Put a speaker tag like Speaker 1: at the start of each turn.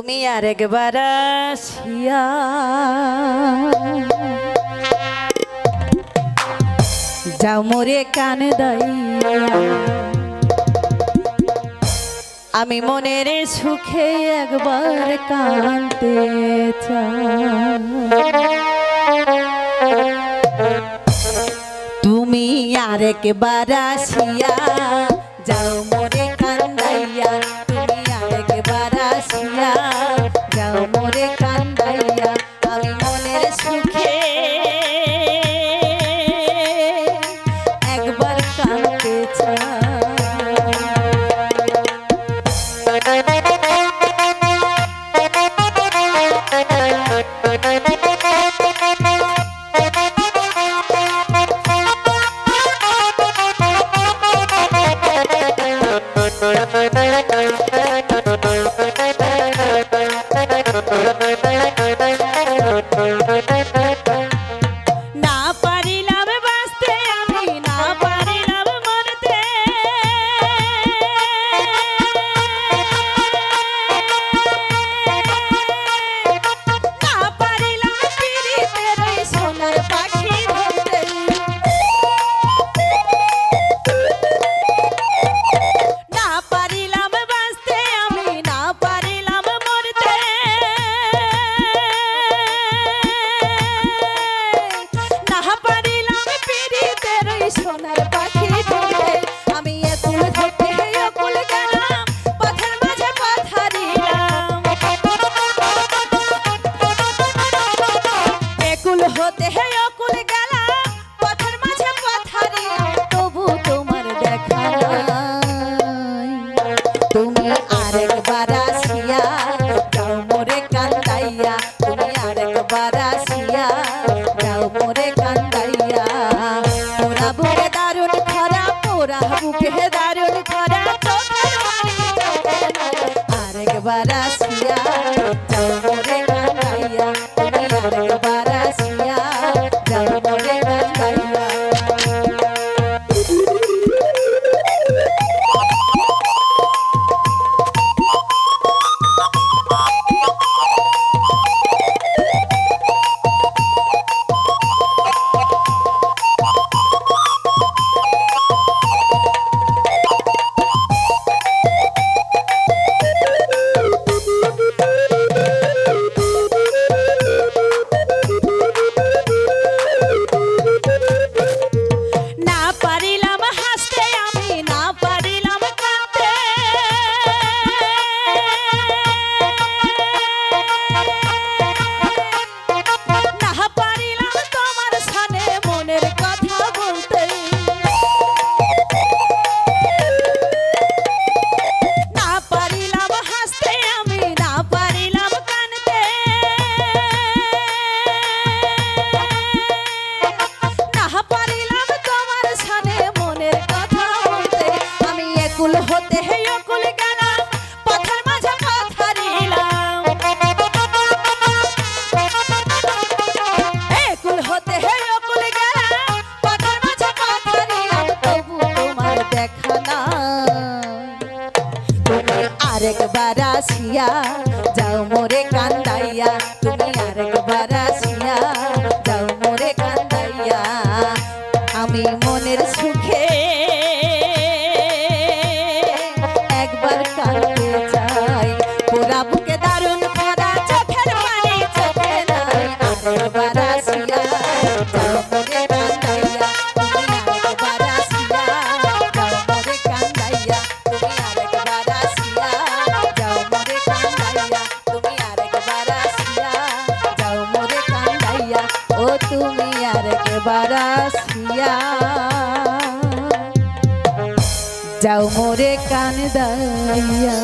Speaker 1: তুমি আর একবার যাও মরে কানে আমি মনের সুখে একবার কানতে তুমি আর একবার আসিয়া, যাও বারবার আসিয়া আরেকবার আসিয়া যাও মোরে কান্দাইয়া তুমি আরেক একবার আসিয়া যাও মোরে কান দাইয়া।